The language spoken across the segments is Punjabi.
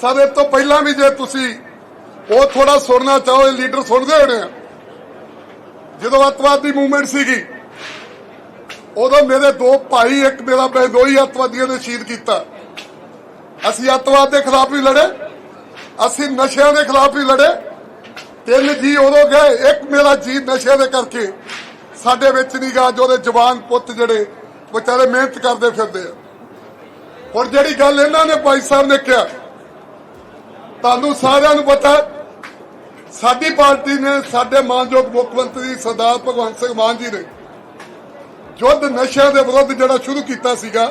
ਸਾਰੇ ਤੋਂ ਪਹਿਲਾਂ ਵੀ ਜੇ ਤੁਸੀਂ ਉਹ ਥੋੜਾ ਸੁਣਨਾ ਚਾਹੋ, ਇਹ ਲੀਡਰ ਸੁਣਦੇ ਹੋਣੇ ਆ। ਜਦੋਂ ਅੱਤਵਾਦ ਦੀ ਮੂਵਮੈਂਟ ਸੀਗੀ, ਉਦੋਂ ਮੇਰੇ ਦੋ ਭਾਈ, ਇੱਕ ਮੇਰਾ ਬਹਿਦੋਈ ਅੱਤਵਾਦੀਆਂ ਨੇ ਸ਼ਹੀਦ ਕੀਤਾ। ਅਸੀਂ ਅੱਤਵਾਦ ਦੇ ਖਿਲਾਫ ਵੀ ਲੜੇ, ਅਸੀਂ ਨਸ਼ਿਆਂ ਦੇ ਖਿਲਾਫ ਵੀ ਲੜੇ। ਤਿੰਨ ਜੀ ਉਦੋਂ ਗਏ, ਇੱਕ ਮੇਰਾ ਜੀ ਨਸ਼ੇ ਦੇ ਕਰਕੇ ਸਾਡੇ ਵਿੱਚ ਨਹੀਂ ਗਾ, ਜੋ ਉਹਦੇ ਜਵਾਨ ਪੁੱਤ ਜਿਹੜੇ ਵਿਚਾਰੇ ਮਿਹਨਤ ਕਰਦੇ ਫਿਰਦੇ ਆ। ਹੁਣ ਜਿਹੜੀ ਗੱਲ ਇਹਨਾਂ ਨੇ ਭਾਈ ਸਾਹਿਬ ਨੇ ਕਿਹਾ ਤੁਹਾਨੂੰ ਸਾਰਿਆਂ ਨੂੰ ਪਤਾ, ਸਾਡੀ ਪਾਰਟੀ ਨੇ ਸਾਡੇ ਮਾਨਯੋਗ ਮੁੱਖ ਮੰਤਰੀ ਸਰਦਾਰ ਭਗਵੰਤ ਸਿੰਘ ਮਾਨ ਜੀ ਨੇ ਯੁੱਧ ਨਸ਼ਿਆਂ ਦੇ ਵਿਰੁੱਧ ਜਿਹੜਾ ਸ਼ੁਰੂ ਕੀਤਾ ਸੀਗਾ,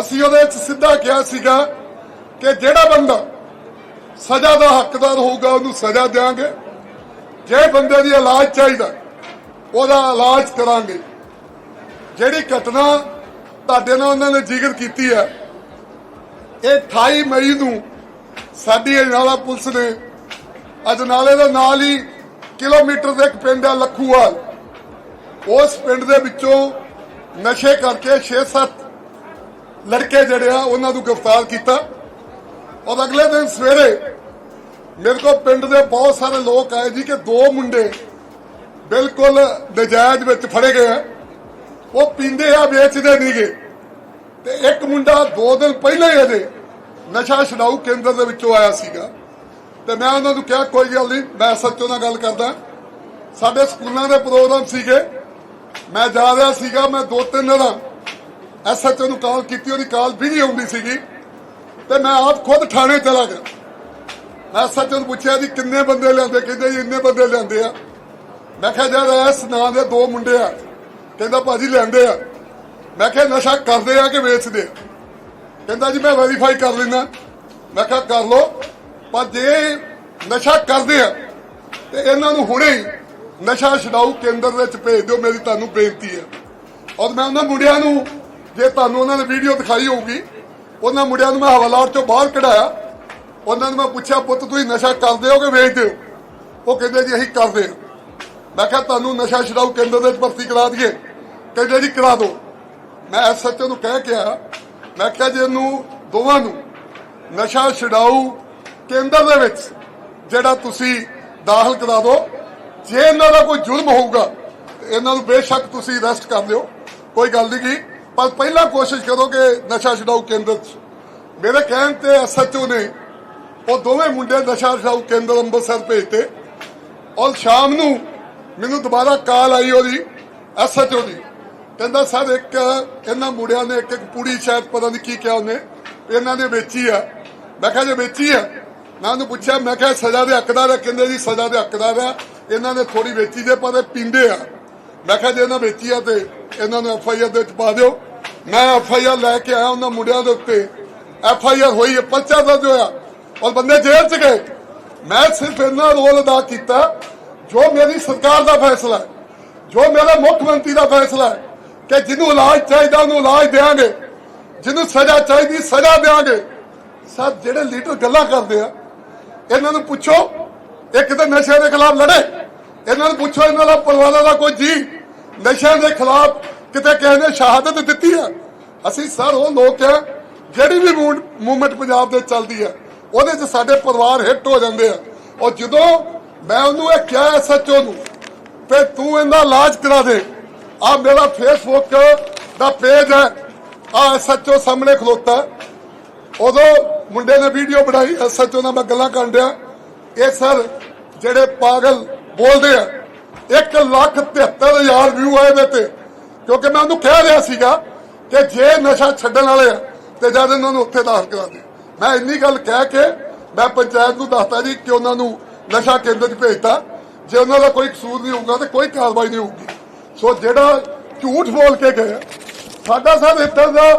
ਅਸੀਂ ਉਹਦੇ ਵਿੱਚ ਸਿੱਧਾ ਕਿਹਾ ਸੀਗਾ ਕਿ ਜਿਹੜਾ ਬੰਦਾ ਸਜ਼ਾ ਦਾ ਹੱਕਦਾਰ ਹੋਊਗਾ, ਉਹਨੂੰ ਸਜ਼ਾ ਦੇਵਾਂਗੇ ਜੇ ਬੰਦੇ ਦੀ ਇਲਾਜ ਚਾਹੀਦਾ, ਉਹਦਾ ਇਲਾਜ ਕਰਾਂਗੇ। ਜਿਹੜੀ ਘਟਨਾ ਤੁਹਾਡੇ ਨਾਲ ਉਹਨਾਂ ਨੇ ਜ਼ਿਕਰ ਕੀਤੀ ਹੈ, ਇਹ 28 ਮਈ ਨੂੰ ਸਾਡੀ ਅਜਨਾਲਾ ਪੁਲਿਸ ਨੇ ਅਜਨਾਲੇ ਦੇ ਨਾਲ ਹੀ ਕਿਲੋਮੀਟਰ ਦੇ ਇੱਕ ਪਿੰਡ ਹੈ ਲੱਖੂਵਾਲ। ਉਸ ਪਿੰਡ ਦੇ ਵਿੱਚੋਂ ਨਸ਼ੇ ਕਰਕੇ 6-7 ਲੜਕੇ ਜਿਹੜੇ ਆ, ਉਹਨਾਂ ਨੂੰ ਗ੍ਰਿਫਤਾਰ ਕੀਤਾ। ਔਰ ਅਗਲੇ ਦਿਨ ਸਵੇਰੇ ਮੇਰੇ ਕੋਲ ਪਿੰਡ ਦੇ ਬਹੁਤ ਸਾਰੇ ਲੋਕ ਆਏ ਜੀ ਕਿ ਦੋ ਮੁੰਡੇ ਬਿਲਕੁਲ ਨਜਾਇਜ਼ ਵਿੱਚ ਫੜੇ ਗਏ ਆ। ਉਹ ਪੀਂਦੇ ਆ, ਵੇਚਦੇ ਨਹੀਂਗੇ ਤੇ ਇੱਕ ਮੁੰਡਾ ਦੋ ਦਿਨ ਪਹਿਲਾਂ ਹੀ ਅਜੇ ਨਸ਼ਾ ਛਡਾਊ ਕੇਂਦਰ ਦੇ ਵਿੱਚੋਂ ਆਇਆ ਸੀਗਾ। ਤੇ ਮੈਂ ਉਹਨਾਂ ਨੂੰ ਕਿਹਾ, ਕੋਈ ਗੱਲ ਨਹੀਂ, ਮੈਂ ਸੱਚੋ ਨਾਲ ਗੱਲ ਕਰਦਾ। ਸਾਡੇ ਸਕੂਲਾਂ ਦੇ ਪ੍ਰੋਗਰਾਮ ਸੀਗੇ। ਮੈਂ ਜਾ ਰਿਹਾ ਸੀਗਾ, ਮੈਂ ਦੋ ਤਿੰਨ ਦਿਨ ਐਸਐਚਓ ਨੂੰ ਕਾਲ ਕੀਤੀ, ਉਹਦੀ ਕਾਲ ਵੀ ਨਹੀਂ ਆਉਂਦੀ ਸੀਗੀ। ਤੇ ਮੈਂ ਆਪ ਖੁਦ ਥਾਣੇ ਚਲਾ ਗਿਆ। ਮੈਂ ਐਸਐਚਓ ਨੂੰ ਪੁੱਛਿਆ, ਜੀ, ਕਿੰਨੇ ਬੰਦੇ ਲਿਆਂਦੇ ਕਹਿੰਦੇ, ਜੀ, ਇੰਨੇ ਬੰਦੇ ਲਿਆਂਦੇ ਆ। ਮੈਂ ਕਿਹਾ ਜਦ ਇਸ ਨਾਂ ਦੇ ਦੋ ਮੁੰਡੇ ਆ। ਕਹਿੰਦਾ, ਭਾਜੀ ਲਿਆਂਦੇ ਆ। ਮੈਂ ਕਿਹਾ, ਨਸ਼ਾ ਕਰਦੇ ਆ ਕਿ ਵੇਚਦੇ ਆ? ਕਹਿੰਦਾ ਜੀ, ਮੈਂ ਵੈਰੀਫਾਈ ਕਰ ਲੈਣਾ ਮੈਂ ਕਿਹਾ, ਕਰ ਲੋ ਪਰ ਜੇ ਨਸ਼ਾ ਕਰਦੇ ਆ, ਤੇ ਇਹਨਾਂ ਨੂੰ ਹੁਣੇ ਹੀ ਨਸ਼ਾ ਛਡਾਊ ਕੇਂਦਰ ਵਿੱਚ ਭੇਜ ਦਿਓ, ਮੇਰੀ ਤੁਹਾਨੂੰ ਬੇਨਤੀ ਹੈ। ਔਰ ਮੈਂ ਉਹਨਾਂ ਮੁੰਡਿਆਂ ਨੂੰ, ਜੇ ਤੁਹਾਨੂੰ ਉਹਨਾਂ ਨੇ ਵੀਡੀਓ ਦਿਖਾਈ ਹੋਊਗੀ, ਉਹਨਾਂ ਮੁੰਡਿਆਂ ਨੂੰ ਮੈਂ ਹਵਾਲਾਤ ਚੋਂ ਬਾਹਰ ਕਢਾਇਆ। ਉਹਨਾਂ ਨੂੰ ਮੈਂ ਪੁੱਛਿਆ, ਪੁੱਤ, ਤੁਸੀਂ ਨਸ਼ਾ ਕਰਦੇ ਹੋ ਕਿ ਵੇਚਦੇ ਹੋ? ਉਹ ਕਹਿੰਦੇ, ਜੀ, ਅਸੀਂ ਕਰਦੇ ਹਾਂ। ਮੈਂ ਕਿਹਾ, ਤੁਹਾਨੂੰ ਨਸ਼ਾ ਛਡਾਊ ਕੇਂਦਰ ਵਿੱਚ ਭਰਤੀ ਕਰਾ ਦਈਏ। ਕਹਿੰਦੇ, ਜੀ, ਕਰਾ ਦਿਓ। ਮੈਂ ਐਸਐਚਓ ਨੂੰ ਕਹਿ ਕੇ ਆਇਆ ਮੈਂ ਕਿਹਾ ਜੇ ਇਹਨੂੰ ਦੋਵਾਂ ਨੂੰ ਨਸ਼ਾ ਛਡਾਊ ਕੇਂਦਰ ਦੇ ਵਿੱਚ ਜਿਹੜਾ ਤੁਸੀਂ ਦਾਖਲ ਕਰਾ ਦਿਓ, ਜੇ ਇਹਨਾਂ ਦਾ ਕੋਈ ਜ਼ੁਲਮ ਹੋਊਗਾ, ਇਹਨਾਂ ਨੂੰ ਬੇਸ਼ੱਕ ਤੁਸੀਂ ਅਰੈਸਟ ਕਰ ਲਿਓ ਕੋਈ ਗੱਲ ਨਹੀਂ ਕੀ ਪਰ ਪਹਿਲਾਂ ਕੋਸ਼ਿਸ਼ ਕਰੋ ਕਿ ਨਸ਼ਾ ਛਡਾਊ ਕੇਂਦਰ 'ਚ। ਮੇਰੇ ਕਹਿਣ ਤੇ ਐਸਐਚਓ ਨੇ ਉਹ ਦੋਵੇਂ ਮੁੰਡੇ ਨਸ਼ਾ ਛਡਾਊ ਕੇਂਦਰ ਅੰਮ੍ਰਿਤਸਰ ਭੇਜਤੇ। ਔਰ ਸ਼ਾਮ ਨੂੰ ਮੈਨੂੰ ਦੁਬਾਰਾ ਕਾਲ ਆਈ ਉਹਦੀ ਐਸਐਚਓ ਦੀ। ਕਹਿੰਦਾ ਸਰ ਇੱਕ ਇਹਨਾਂ ਮੁੰਡਿਆਂ ਨੇ ਇੱਕ ਇੱਕ ਪੂੜੀ ਸ਼ਾਇਦ ਪਤਾ ਨਹੀਂ ਕੀ ਕਿਹਾ ਉਹਨੇ, ਇਹਨਾਂ ਨੇ ਵੇਚੀ ਆ। ਮੈਂ ਕਿਹਾ ਜੇ ਵੇਚੀ ਆ, ਮੈਂ ਉਹਨੂੰ ਪੁੱਛਿਆ, ਮੈਂ ਕਿਹਾ ਸਜ਼ਾ ਦੇ ਹੱਕਦਾਰ ਆ, ਕਹਿੰਦੇ ਜੀ ਸਜ਼ਾ ਦੇ ਹੱਕਦਾਰ ਆ, ਇਹਨਾਂ ਨੇ ਥੋੜੀ ਵੇਚੀ ਦੇ ਪਰ ਇਹ ਪੀਂਦੇ ਆ। ਮੈਂ ਕਿਹਾ ਜੇ ਇਹਨਾਂ ਵੇਚੀ ਆ ਤੇ ਇਹਨਾਂ ਨੂੰ ਐਫ ਆਈ ਆਰ ਦੇ ਵਿੱਚ ਪਾ ਦਿਓ। ਮੈਂ ਐਫ ਆਈ ਆਰ ਲੈ ਕੇ ਆਇਆ ਉਹਨਾਂ ਮੁੰਡਿਆਂ ਦੇ ਉੱਤੇ। ਐਫ ਆਈ ਆਰ ਹੋਈ ਹੈ ਪਰਚਾ ਦਰਜ ਹੋਇਆ। ਔਰ ਬੰਦੇ ਜੇਲ੍ਹ ਚ ਗਏ। ਮੈਂ ਸਿਰਫ ਇਹਨਾਂ ਰੋਲ ਅਦਾ ਕੀਤਾ, ਜੋ ਮੇਰੀ ਸਰਕਾਰ ਦਾ ਫੈਸਲਾ ਹੈ, ਜੋ ਮੇਰਾ ਮੁੱਖ ਮੰਤਰੀ ਦਾ ਫੈਸਲਾ ਹੈ ਕਿ ਜਿਹਨੂੰ ਇਲਾਜ ਚਾਹੀਦਾ, ਉਹਨੂੰ ਇਲਾਜ ਦੇਵਾਂਗੇ ਜਿਹਨੂੰ ਸਜ਼ਾ ਚਾਹੀਦੀ, ਸਜ਼ਾ ਦੇਵਾਂਗੇ ਸਰ ਜਿਹੜੇ ਲੀਡਰ ਗੱਲਾਂ ਕਰਦੇ ਆ, ਇਹਨਾਂ ਨੂੰ ਪੁੱਛੋ, ਇਹ ਕਿਤੇ ਨਸ਼ੇ ਦੇ ਖਿਲਾਫ ਲੜੇ? ਇਹਨਾਂ ਨੂੰ ਪੁੱਛੋ, ਇਹਨਾਂ ਦਾ ਪਰਿਵਾਰਾਂ ਦਾ ਕੋਈ ਜੀ ਨਸ਼ਿਆਂ ਦੇ ਖਿਲਾਫ ਕਿਤੇ ਕਿਸੇ ਨੇ ਸ਼ਹਾਦਤ ਦਿੱਤੀ ਆ? ਅਸੀਂ ਸਰ ਉਹ ਲੋਕ ਆ, ਜਿਹੜੀ ਵੀ ਮੂਵਮੈਂਟ ਪੰਜਾਬ ਦੇ ਚੱਲਦੀ ਆ, ਉਹਦੇ 'ਚ ਸਾਡੇ ਪਰਿਵਾਰ ਹਿੱਟ ਹੋ ਜਾਂਦੇ ਆ। ਔਰ ਜਦੋਂ ਮੈਂ ਉਹਨੂੰ ਇਹ ਕਿਹਾ ਸੱਚੋ ਨੂੰ ਤੇ ਤੂੰ ਇਹਦਾ ਇਲਾਜ ਕਰਾ ਦੇ। ਆ ਮੇਰਾ ਫੇਸਬੁੱਕ ਦਾ ਪੇਜ ਹੈ। ਆ ਸੱਚੋ ਸਾਹਮਣੇ ਖਲੋਤਾ ਉਦੋਂ ਮੁੰਡੇ ਨੇ ਵੀਡੀਓ ਬਣਾਈ ਐਸਐਚਓ ਨਾਲ ਮੈਂ ਗੱਲਾਂ ਕਰਨ ਡਿਆ। ਇਹ ਸਰ ਜਿਹੜੇ ਪਾਗਲ ਬੋਲਦੇ ਆ 1 ਲੱਖ 73 ਹਜ਼ਾਰ ਵਿਊ ਆਏ ਨੇ ਤੇ। ਕਿਉਂਕਿ ਮੈਂ ਉਹਨੂੰ ਕਹਿ ਰਿਹਾ ਸੀਗਾ ਕਿ ਜੇ ਨਸ਼ਾ ਛੱਡਣ ਵਾਲੇ ਆ, ਤੇ ਜਦ ਇਹਨਾਂ ਨੂੰ ਉੱਥੇ ਦਾਖਲ ਕਰਾ ਦੇ। ਮੈਂ ਇੰਨੀ ਗੱਲ ਕਹਿ ਕੇ ਮੈਂ ਪੰਚਾਇਤ ਨੂੰ ਦੱਸਤਾ ਜੀ ਕਿ ਉਹਨਾਂ ਨੂੰ ਨਸ਼ਾ ਕੇਂਦਰ 'ਚ ਭੇਜਤਾ। ਜੇ ਉਹਨਾਂ ਦਾ ਕੋਈ ਕਸੂਰ ਨਹੀਂ ਹੋਊਗਾ ਤੇ ਕੋਈ ਕਾਰਵਾਈ ਨਹੀਂ ਹੋਊਗੀ। ਸੋ ਜਿਹੜਾ ਝੂਠ ਬੋਲ ਕੇ ਗਏ, ਸਾਡਾ ਸਰ ਇੱਦਾਂ ਦਾ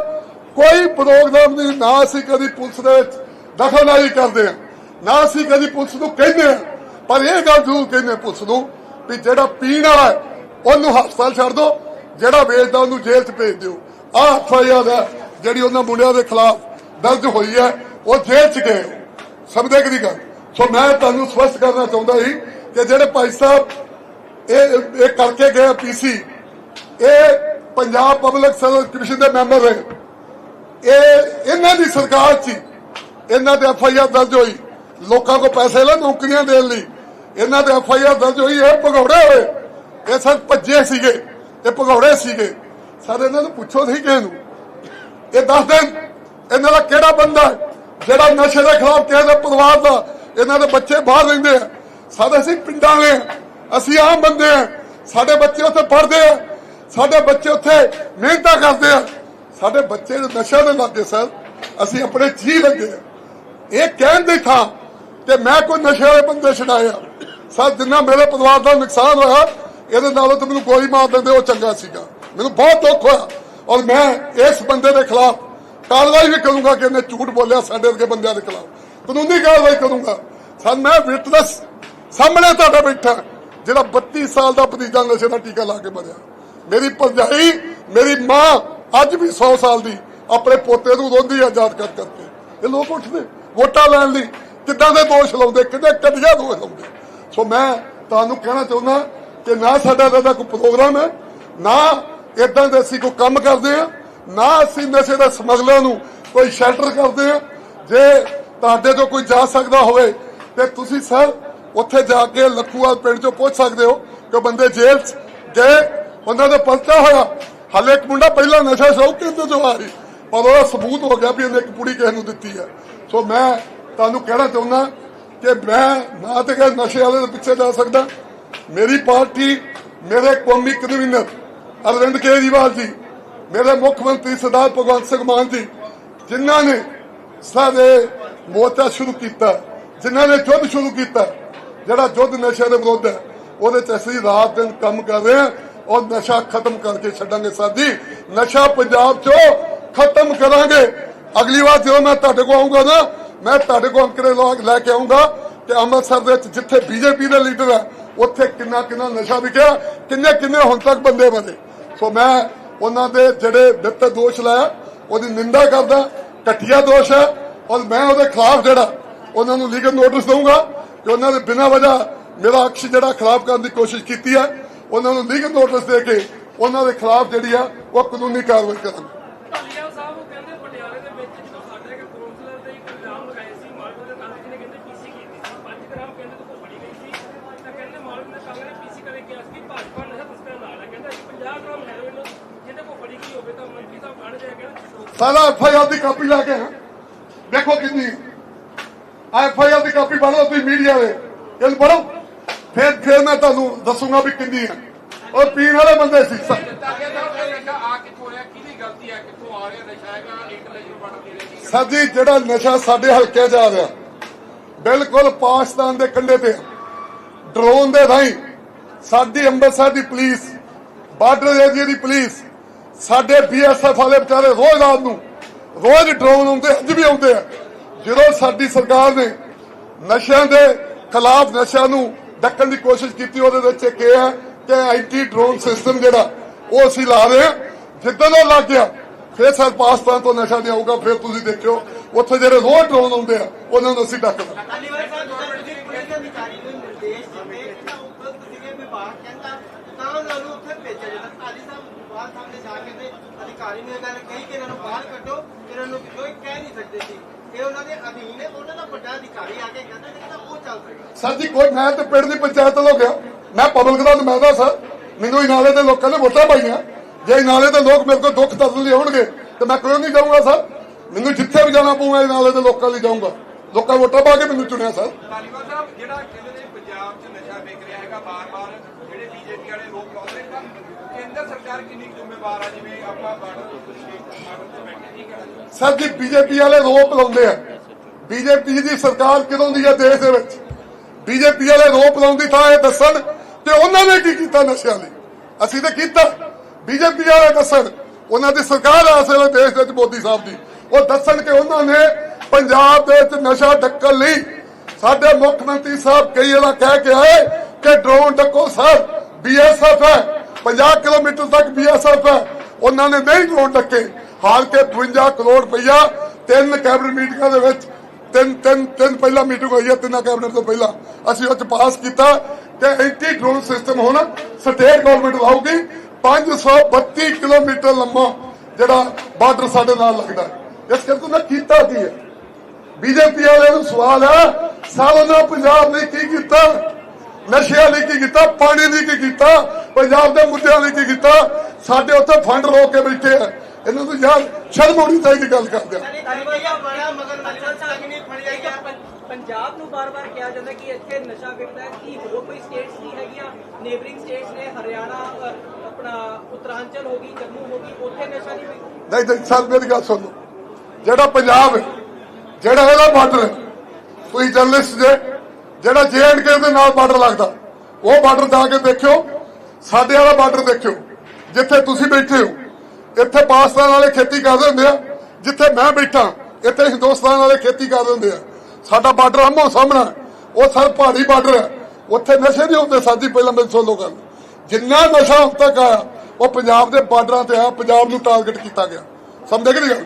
ਕੋਈ ਪ੍ਰੋਗਰਾਮ ਨਹੀਂ, ਨਾ ਅਸੀਂ ਕਦੀ ਪੁਲਿਸ ਦੇ ਵਿੱਚ ਦਖਲਅੰਦਾਜ਼ੀ ਕਰਦੇ ਆ ਨਾ ਅਸੀਂ ਕਦੀ ਪੁਲਿਸ ਨੂੰ ਕਹਿੰਦੇ ਆ ਪਰ ਇਹ ਗੱਲ ਜ਼ਰੂਰ ਕਹਿੰਦੇ ਪੁਲਿਸ ਨੂੰ ਵੀ ਜਿਹੜਾ ਪੀਣ ਵਾਲਾ ਉਹਨੂੰ ਹਸਪਤਾਲ ਛੱਡ ਦਿਓ, ਜਿਹੜਾ ਵੇਚਦਾ ਉਹਨੂੰ ਜੇਲ੍ਹ 'ਚ ਭੇਜ ਦਿਓ। ਆਹ ਐਫਆਈਆਰ ਹੈ, ਜਿਹੜੀ ਉਹਨਾਂ ਮੁੰਡਿਆਂ ਦੇ ਖਿਲਾਫ ਦਰਜ ਹੋਈ ਹੈ, ਉਹ ਜੇਲ੍ਹ 'ਚ ਗਏ ਸਮਝਦੇ ਕਿ ਦੀ ਗੱਲ? ਸੋ ਮੈਂ ਤੁਹਾਨੂੰ ਸਪਸ਼ਟ ਕਰਨਾ ਚਾਹੁੰਦਾ ਸੀ ਕਿ ਜਿਹੜੇ ਭਾਈ ਸਾਹਿਬ ਇਹ ਇਹ ਕਰਕੇ ਗਏ ਪੀਸੀ। ਇਹ ਪੰਜਾਬ ਪਬਲਿਕ ਸਰਵਿਸ ਕਮਿਸ਼ਨ ਦੇ ਮੈਂਬਰ ਰਹੇ। ਇਹ, ਇਹਨਾਂ ਦੀ ਸਰਕਾਰ ਸੀ। ਇਹਨਾਂ ਤੇ ਐਫ ਆਈ ਆਰ ਦਰਜ ਹੋਈ। ਲੋਕਾਂ ਕੋ ਪੈਸੇ ਲੈ, ਨੌਕਰੀਆਂ ਦੇਣ ਲਈ। ਇਹਨਾਂ ਦੇ ਐਫ ਆਈ ਆਰ ਦਰਜ ਹੋਈ, ਇਹ ਭਗੌੜੇ ਹੋਏ। ਇਹ ਸਭ ਭੱਜੇ ਸੀਗੇ, ਇਹ ਭਗੌੜੇ ਸੀਗੇ। ਸਾਰੇ, ਇਹਨਾਂ ਨੂੰ ਪੁੱਛੋ ਸਹੀ ਕਿਸੇ ਨੂੰ। ਇਹ ਦੱਸ ਦੇਣ, ਇਹਨਾਂ ਦਾ ਕਿਹੜਾ ਬੰਦਾ ਜਿਹੜਾ ਨਸ਼ੇ ਦੇ ਖਿਲਾਫ ਕਿਸੇ ਦੇ ਪਰਿਵਾਰ ਦਾ, ਇਹਨਾਂ ਦੇ ਬੱਚੇ ਬਾਹਰ ਰਹਿੰਦੇ ਆ। ਸਾਡੇ ਅਸੀਂ ਪਿੰਡਾਂ ਦੇ ਆ। ਅਸੀਂ ਆਮ ਬੰਦੇ ਆ। ਸਾਡੇ ਬੱਚੇ ਉੱਥੇ ਪੜ੍ਹਦੇ ਆ। ਸਾਡੇ ਬੱਚੇ ਉੱਥੇ ਮਿਹਨਤਾਂ ਕਰਦੇ ਆ। ਸਾਡੇ ਬੱਚੇ ਨਸ਼ਾ ਦੇ ਲੱਗੇ ਸਰ ਅਸੀਂ ਆਪਣੇ ਜੀ ਲੱਗੇ ਇਹ ਕਹਿਣ ਦੀ ਥਾਂ ਕਿ ਮੈਂ ਕੋਈ ਨਸ਼ੇ ਵਾਲੇ ਬੰਦੇ ਛਡਾਇਆ ਸਰ, ਜਿੰਨਾ ਮੇਰੇ ਪਰਿਵਾਰ ਦਾ ਨੁਕਸਾਨ ਹੋਇਆ, ਇਹਦੇ ਨਾਲੋਂ ਤਾਂ ਮੈਨੂੰ ਗੋਲੀ ਮਾਰ ਦਿੰਦੇ, ਉਹ ਚੰਗਾ ਸੀਗਾ। ਮੈਨੂੰ ਬਹੁਤ ਦੁੱਖ ਹੋਇਆ। ਔਰ ਮੈਂ ਇਸ ਬੰਦੇ ਦੇ ਖਿਲਾਫ ਕਾਰਵਾਈ ਵੀ ਕਰੂੰਗਾ ਕਿ ਇਹਨੇ ਝੂਠ ਬੋਲਿਆ ਸਾਡੇ ਵਰਗੇ ਬੰਦਿਆਂ ਦੇ ਖਿਲਾਫ। ਕਾਨੂੰਨੀ ਕਾਰਵਾਈ ਕਰੂੰਗਾ। ਸਰ, ਮੈਂ ਵਿਟਨੈਸ ਸਾਹਮਣੇ ਤੁਹਾਡਾ ਬੈਠਾ। ਜਿਹੜਾ 32 ਸਾਲ ਦਾ ਭਤੀਜਾ ਨਸ਼ੇ ਦਾ ਟੀਕਾ ਲਾ ਕੇ ਮਰਿਆ। ਮੇਰੀ ਭਰਜਾਈ, ਮੇਰੀ ਮਾਂ ਅੱਜ ਵੀ 100 ਸਾਲ ਦੀ ਆਪਣੇ ਪੋਤੇ ਨੂੰ ਰੋਂਦੀ ਆ, ਯਾਦ ਕਰ ਕਰਕੇ। ਇਹ ਲੋਕ ਉੱਠਦੇ, ਵੋਟਾਂ ਲੈਣ ਲਈ ਕਿੱਦਾਂ ਦੇ ਦੋਸ਼ ਲਾਉਂਦੇ ਕਿੰਨੇ ਕੱਢਿਆ ਦੋਸ਼ ਲਾਉਂਦੇ। ਸੋ ਮੈਂ ਤੁਹਾਨੂੰ ਕਹਿਣਾ ਚਾਹੁੰਦਾ ਕਿ ਨਾ ਸਾਡਾ ਦਾ ਕੋਈ ਪ੍ਰੋਗਰਾਮ ਹੈ, ਨਾ ਇਦਾਂ ਦੇ ਅਸੀਂ ਕੋਈ ਕੰਮ ਕਰਦੇ ਆ, ਨਾ ਅਸੀਂ ਨਸ਼ੇ ਦਾ ਸਮਗਲਰਾਂ ਨੂੰ ਕੋਈ ਸ਼ੈਲਟਰ ਕਰਦੇ ਆ। ਜੇ ਤੁਹਾਡੇ ਤੋਂ ਕੋਈ ਜਾ ਸਕਦਾ ਹੋਵੇ, ਤੇ ਤੁਸੀਂ, ਸਰ ਉੱਥੇ ਜਾ ਕੇ ਲੱਖੂਵਾਲ ਪਿੰਡ ਚੋਂ ਪੁੱਛ ਸਕਦੇ ਹੋ ਕਿ ਬੰਦੇ ਜੇਲ੍ਹ 'ਚ ਗਏ, ਉਹਨਾਂ ਦਾ ਪਰਚਾ ਹੋਇਆ। ਹਾਲੇ ਇੱਕ ਮੁੰਡਾ ਪਹਿਲਾਂ ਨਸ਼ਾ ਸ਼ੌਕ ਕਿੰਦੇ ਤੋਂ ਆ ਰਹੀ ਪਰ ਉਹਦਾ ਸਬੂਤ ਹੋ ਗਿਆ ਵੀ ਇਹਨੇ ਇੱਕ ਕੁੜੀ ਕਿਸੇ ਨੂੰ ਦਿੱਤੀ ਹੈ ਸੋ ਮੈਂ ਤੁਹਾਨੂੰ ਕਹਿਣਾ ਚਾਹੁੰਦਾ ਕਿ ਮੈਂ ਨਾ ਤੇ ਕਿਸੇ ਨਸ਼ੇ ਵਾਲੇ ਦੇ ਪਿੱਛੇ ਜਾ ਸਕਦਾ। ਮੇਰੀ ਪਾਰਟੀ, ਮੇਰੇ ਕੌਮੀ ਕਨਵੀਨਰ ਅਰਵਿੰਦ ਕੇਜਰੀਵਾਲ ਜੀ, ਮੇਰੇ ਮੁੱਖ ਮੰਤਰੀ ਸਰਦਾਰ ਭਗਵੰਤ ਸਿੰਘ ਮਾਨ ਜੀ, ਜਿਨ੍ਹਾਂ ਨੇ ਸਾਡੇ ਮੋਰਚਾ ਸ਼ੁਰੂ ਕੀਤਾ, ਜਿਨ੍ਹਾਂ ਨੇ ਯੁੱਧ ਸ਼ੁਰੂ ਕੀਤਾ ਜਿਹੜਾ ਯੁੱਧ ਨਸ਼ੇ ਦੇ ਵਿਰੁੱਧ ਹੈ, ਉਹਦੇ ਚ ਅਸੀਂ ਰਾਤ ਦਿਨ ਕੰਮ ਕਰ ਰਹੇ ਹਾਂ, ਔਰ ਨਸ਼ਾ ਖਤਮ ਕਰਕੇ ਛੱਡਾਂਗੇ ਸਾਡੀ। ਨਸ਼ਾ ਪੰਜਾਬ ਚੋਂ ਖਤਮ ਕਰਾਂਗੇ। ਅਗਲੀ ਵਾਰ ਜਦੋਂ ਮੈਂ ਤੁਹਾਡੇ ਕੋਲ ਆਉਂਗਾ ਨਾ, ਮੈਂ ਤੁਹਾਡੇ ਕੋਲ ਅੰਕੜੇ ਲਾ- ਲੈ ਕੇ ਆਉਂਗਾ ਕਿ ਅੰਮ੍ਰਿਤਸਰ ਦੇ ਵਿੱਚ ਜਿੱਥੇ ਬੀਜੇਪੀ ਦੇ ਲੀਡਰ ਹੈ, ਉੱਥੇ ਕਿੰਨਾ ਕਿੰਨਾ ਨਸ਼ਾ ਵਿਕਿਆ, ਕਿੰਨੇ ਕਿੰਨੇ ਹੁਣ ਤੱਕ ਬੰਦੇ ਬਣੇ। ਸੋ ਮੈਂ ਉਹਨਾਂ ਦੇ ਜਿਹੜੇ ਦਿੱਤੇ ਦੋਸ਼ ਲਾਇਆ, ਉਹਦੀ ਨਿੰਦਾ ਕਰਦਾ, ਘਟੀਆ ਦੋਸ਼ ਹੈ, ਔਰ ਮੈਂ ਉਹਦੇ ਖਿਲਾਫ ਜਿਹੜਾ, ਉਹਨਾਂ ਨੂੰ ਲੀਗਲ ਨੋਟਿਸ ਦਊਂਗਾ। ਕਿ ਉਹਨਾਂ ਨੇ ਬਿਨਾਂ ਵਜ੍ਹਾ ਮੇਰਾ ਅਕਸ਼ ਜਿਹੜਾ ਖਿਲਾਫ ਕਰਨ ਦੀ ਕੋਸ਼ਿਸ਼ ਕੀਤੀ ਹੈ ਉਹਨਾਂ ਨੂੰ ਲੀਗਲ ਨੋਟਿਸ ਦੇ ਕੇ ਉਹਨਾਂ ਦੇ ਖਿਲਾਫ ਜਿਹੜੀ ਆ ਉਹ ਕਾਨੂੰਨੀ ਕਾਰਵਾਈ ਕਰਾਂਗੇ। ਢਾਲੀਵਾਲ ਸਾਹਿਬ ਉਹ ਕਹਿੰਦੇ ਪਟਿਆਲੇ ਦੇ ਵਿੱਚ ਜਦੋਂ ਸਾਡੇ ਇੱਕ ਕਾਉਂਸਲਰ ਦੇ ਇੱਕ ਇਲਜ਼ਾਮ ਲਗਾਏ ਸੀ ਮਾਲਵੇ ਦੇ ਕਾਗਜ਼ ਨੇ ਕਹਿੰਦੇ ਪੀਸੀ ਕੀਤੀ ਸੀ। 5 ਗ੍ਰਾਮ ਕਹਿੰਦੇ ਤੋਂ ਫੜੀ ਗਈ ਸੀ। ਤਾਂ ਕਹਿੰਦੇ ਮਾਲਵੇ ਦੇ ਕਾਗਜ਼ ਨੇ ਪੀਸੀ ਕਰੇ ਕਿਹਾ ਸੀ ਕਿ ਭਾਜਪਾ ਨਸ਼ਾ ਤਸਕਰਾਂ ਨਾਲ ਹੈ ਕਹਿੰਦਾ ਅਸੀਂ 50 ਗ੍ਰਾਮ ਹੈਰੋਇਨ ਜਿਹਦੇ ਕੋਲ ਫੜੀ ਗਈ ਹੋਵੇ ਤਾਂ ਮੰਤਰੀ ਸਾਹਿਬ ਫੜ ਜਾਏ ਕਹਿੰਦਾ ਛੱਡੋ ਸਾਰਾ ਐਫ ਆਈ ਆਰ ਦੀ ਕਾਪੀ ਲਾ ਕੇ। ਦੇਖੋ ਕਿੰਨੀ ਐਫ ਆਈ ਆਰ ਦੀ ਕਾਪੀ ਪੜ੍ਹੋ ਤੁਸੀਂ ਮੀਡੀਆ ਦੇ ਇਹਨੂੰ ਪੜ੍ਹੋ। ਫਿਰ ਫਿਰ ਮੈਂ ਤੁਹਾਨੂੰ ਦੱਸੂਗਾ ਵੀ ਕਿੰਨੀ ਹੈ। ਔਰ ਪੀਣ ਵਾਲੇ ਬੰਦੇ ਸੀ। ਸਰ ਜੀ ਜਿਹੜਾ ਨਸ਼ਾ ਸਾਡੇ ਹਲਕੇ ਆ ਰਿਹਾ ਬਿਲਕੁਲ ਪਾਕਿਸਤਾਨ ਦੇ ਕੰਢੇ ਤੇ ਡਰੋਨ ਦੇ ਰਾਹੀਂ ਸਾਡੀ ਅੰਮ੍ਰਿਤਸਰ ਦੀ ਪੁਲਿਸ ਬਾਰਡਰ ਏਰੀਆ ਦੀ ਪੁਲਿਸ ਸਾਡੇ ਬੀਐਸਐਫ ਵਾਲੇ ਵਿਚਾਰੇ ਰੋਜ਼ ਰਾਤ ਨੂੰ ਰੋਜ਼ ਡਰੋਨ ਆਉਂਦੇ ਅੱਜ ਵੀ ਆਉਂਦੇ ਆ। ਜਦੋਂ ਸਾਡੀ ਸਰਕਾਰ ਨੇ ਨਸ਼ਿਆਂ ਦੇ ਖਿਲਾਫ ਨਸ਼ਿਆਂ ਨੂੰ ਡੱਕਣ ਦੀ ਕੋਸ਼ਿਸ਼ ਕੀਤੀ, ਉਹਦੇ ਵਿੱਚ ਇੱਕ ਇਹ ਹੈ ਕਿ ਐਂਟੀ ਡਰੋਨ ਸਿਸਟਮ ਜਿਹੜਾ, ਉਹ ਅਸੀਂ ਲਾ ਰਹੇ ਹਾਂ। ਜਿੱਦਣ ਉਹ ਲੱਗ ਗਿਆ, ਫਿਰ ਸਰ ਪਾਕਿਸਤਾਨ ਤੋਂ ਨਸ਼ਾ ਨਹੀਂ ਆਊਗਾ ਫਿਰ ਤੁਸੀਂ ਦੇਖਿਓ, ਉੱਥੇ ਜਿਹੜੇ ਰੋਜ਼ ਡਰੋਨ ਆਉਂਦੇ ਆ, ਉਹਨਾਂ ਨੂੰ ਅਸੀਂ ਡੱਕਦਾ ਅਧਿਕਾਰੀ ਨੂੰ ਗੱਲ ਕਹੀ ਕਿ ਇਹਨਾਂ ਨੂੰ ਬਾਹਰ ਕੱਢੋ ਇਹਨਾਂ ਨੂੰ ਕੋਈ ਕਹਿ ਨਹੀਂ ਸਕਦੇ ਸੀ ਇਹ ਉਹਨਾਂ ਦੇ ਅਧੀਨ ਹੈ ਉਹਨਾਂ ਦਾ ਵੱਡਾ ਅਧਿਕਾਰੀ ਆ ਕੇ ਕਹਿੰਦਾ ਕਿ ਉਹ ਚੱਲ ਸਕਦਾ ਸਰ ਜੀ ਕੋਈ ਮੈਂ ਤੇ ਪਿੰਡ ਦੀ ਪੰਚਾਇਤ ਵੱਲੋਂ ਗਿਆ। ਮੈਂ ਪਬਲਿਕ ਦਾ ਨੁਮਾਇੰਦਾ ਸਰ। ਮੈਨੂੰ ਇਨਾਲੇ ਦੇ ਲੋਕਾਂ ਨੇ ਵੋਟਾਂ ਪਾਈਆਂ। ਜੇ ਇਨਾਲੇ ਦੇ ਲੋਕ ਮੇਰੇ ਕੋਲ ਦੁੱਖ ਦਰਦ ਲਈ ਆਉਣਗੇ ਤੇ ਮੈਂ ਕਿਉਂ ਨਹੀਂ ਜਾਊਂਗਾ ਸਰ? ਮੈਨੂੰ ਜਿੱਥੇ ਵੀ ਜਾਣਾ ਪਊਗਾ ਇਨਾਲੇ ਦੇ ਲੋਕਾਂ ਲਈ ਜਾਊਂਗਾ। ਲੋਕਾਂ ਵੋਟਾਂ ਪਾ ਕੇ ਮੈਨੂੰ ਚੁਣਿਆ ਸਰ। ਤਾਲੀਬਾਨ ਸਾਹਿਬ ਜਿਹੜਾ ਕਹਿੰਦੇ ਨੇ ਪੰਜਾਬ 'ਚ ਨਸ਼ਾ ਵਿਕ ਰਿਹਾ ਹੈਗਾ ਬਾਰ-ਬਾਰ ਜਿਹੜੇ ਬੀਜੇਪੀ ਵਾਲੇ ਲੋਕ ਲਾਉਂਦੇ ਨੇ ਤਾਂ ਕੇਂਦਰ ਸਰਕਾਰ ਕਿੰਨੀ ਜ਼ਿੰਮੇਵਾਰ ਆ? ਜਿਵੇਂ ਆਪਾਂ ਬਾਰਡਰ ਬਾਰਡਰ ਤੇ ਬੈਠੇ ਠੀਕ ਹੈ ਸਰ ਜੀ, ਬੀਜੇਪੀ ਵਾਲੇ ਰੋਪ ਲਾਉਂਦੇ ਆ। ਬੀਜੇਪੀ ਦੀ ਸਰਕਾਰ ਕਦੋਂ ਦੀ ਹੈ ਦੇਸ਼ ਦੇ ਵਿੱਚ? ਬੀਜੇਪੀ ਵਾਲੇ ਰੋਪ ਲਾਉਂਦੀ ਤਾਂ ਇਹ ਦੱਸਣ ਕਿ ਉਹਨਾਂ ਨੇ ਕੀ ਕੀਤਾ ਨਸ਼ਿਆਂ ਲਈ? ਅਸੀਂ ਤਾਂ ਕੀਤਾ। ਬੀਜੇਪੀ ਵਾਲੇ ਦੱਸਣ। ਉਹਨਾਂ ਦੀ ਸਰਕਾਰ ਆ ਇਸ ਦੇਸ਼ ਵਿੱਚ ਮੋਦੀ ਸਾਹਿਬ ਦੀ। ਉਹ ਦੱਸਣ ਕਿ ਉਹਨਾਂ ਨੇ ਪੰਜਾਬ ਦੇ ਵਿੱਚ ਨਸ਼ਾ ਡੱਕਣ ਲਈ ਸਾਡੇ ਮੁੱਖ ਮੰਤਰੀ ਸਾਹਿਬ ਕਈ ਵਾਰ ਕਹਿ ਕੇ ਆਏ ਕਿ ਡਰੋਨ ਡੱਕੋ ਸਰ ਬੀਐਸਐਫ ਹੈ। 50 ਕਿਲੋਮੀਟਰ ਤੱਕ ਬੀਐਸਐਫ ਹੈ। ਉਹਨਾਂ ਨੇ ਨਹੀਂ ਡਰੋਨ ਡੱਕੇ ਹਾਲ ਕੇ 52 ਕਰੋੜ ਰੁਪਈਆ, ਤਿੰਨ ਕੈਬਨਿਟ ਮੀਟਿੰਗਾਂ ਦੇ ਵਿੱਚ, ਤਿੰਨ ਤਿੰਨ ਤਿੰਨ ਪਹਿਲਾਂ ਮੀਟਿੰਗ ਹੋਈ ਹੈ, ਤਿੰਨਾਂ ਕੈਬਨਿਟ ਤੋਂ ਪਹਿਲਾਂ। ਅਸੀਂ ਉਹ ਚ ਪਾਸ ਕੀਤਾ ਕਿ ਐਂਟੀ ਡਰੋਨ ਸਿਸਟਮ ਹੁਣ ਸਟੇਟ ਗਵਰਨਮੈਂਟ ਲਾਊਗੀ। 532 ਕਿਲੋਮੀਟਰ ਲੰਮਾ ਜਿਹੜਾ ਬਾਰਡਰ ਸਾਡੇ ਨਾਲ ਲੱਗਦਾ ਇਸ ਕਰਕੇ ਮੈਂ ਕੀਤਾ ਕੀ ਹੈ? ਬੀਜੇਪੀ ਵਾਲਿਆਂ ਨੂੰ ਸਵਾਲ ਹੈ, ਸਾਲੋਂ ਪੰਜਾਬ ਨੇ ਕੀ ਕੀਤਾ? ਨਸ਼ਿਆਂ ਲਈ ਕੀ ਕੀਤਾ ਪਾਣੀ ਲਈ ਕੀ ਕੀਤਾ ਪੰਜਾਬ ਦੇ ਮੁੱਦਿਆਂ ਲਈ ਕੀ ਕੀਤਾ ਸਾਡੇ ਉੱਤੇ ਫੰਡ ਰੋਕ ਕੇ ਬੈਠੇ ਆ। ਇਹਨਾਂ ਨੂੰ ਯਾਰ ਸ਼ਰਮ ਆਉਣੀ ਚਾਹੀਦੀ ਗੱਲ ਕਰਦੇ ਪੰਜਾਬ ਨੂੰ ਬਾਰ-ਬਾਰ ਕਿਹਾ ਜਾਂਦਾ ਕਿ ਇੱਥੇ ਨਸ਼ਾ ਵਿਕਦਾ ਹੈ। ਕੀ ਹੋਰ ਕੋਈ ਸਟੇਟਸ ਨਹੀਂ ਹੈਗੀਆਂ। ਨੇਬਰਿੰਗ ਸਟੇਟਸ ਨੇ ਹਰਿਆਣਾ ਆਪਣਾ ਉੱਤਰਾਂਚਲ ਹੋ ਗਈ ਜੰਮੂ ਹੋ ਗਈ ਉੱਥੇ ਨਸ਼ਾ ਨਹੀਂ ਵਿਕਦਾ ਨਹੀਂ ਨਹੀਂ ਸਰ ਮੇਰੀ ਗੱਲ ਸੁਣ। ਲਓ ਜਿਹੜਾ ਪੰਜਾਬ ਹੈ ਜਿਹੜਾ ਇਹਦਾ ਬਾਰਡਰ ਤੁਸੀਂ ਜਰਨਲਿਸਟ ਜੇ ਜਿਹੜਾ ਕੇ ਦੇ ਨਾਲ ਬਾਰਡਰ ਲੱਗਦਾ, ਉਹ ਬਾਰਡਰ ਜਾ ਕੇ ਦੇਖਿਓ, ਸਾਡੇ ਵਾਲਾ ਬਾਰਡਰ ਦੇਖਿਓ, ਜਿੱਥੇ ਤੁਸੀਂ ਬੈਠੇ ਹੋ। ਇੱਥੇ ਪਾਕਿਸਤਾਨ ਵਾਲੇ ਖੇਤੀ ਕਰਦੇ ਹੁੰਦੇ ਆ, ਜਿੱਥੇ ਮੈਂ ਬੈਠਾ, ਇੱਥੇ ਹਿੰਦੁਸਤਾਨ ਵਾਲੇ ਖੇਤੀ ਕਰਦੇ ਹੁੰਦੇ ਆ। ਸਾਡਾ ਬਾਰਡਰ ਆਮੋ ਸਾਹਮਣਾ ਉਹ ਸਰ ਪਹਾੜੀ ਬਾਰਡਰ ਹੈ। ਉੱਥੇ ਨਸ਼ੇ ਨਹੀਂ ਹੁੰਦੇ ਸਾਡੀ ਪਹਿਲਾਂ ਮੈਨੂੰ ਸੋਲੋ ਲਓ ਗੱਲ। ਜਿੰਨਾ ਨਸ਼ਾ ਹੁਣ ਤੱਕ ਆਇਆ, ਉਹ ਪੰਜਾਬ ਦੇ ਬਾਰਡਰਾਂ ਤੇ ਆ ਪੰਜਾਬ ਨੂੰ ਟਾਰਗੇਟ ਕੀਤਾ ਗਿਆ। ਸਮਝੇ ਕਿ ਨਹੀਂ ਗੱਲ?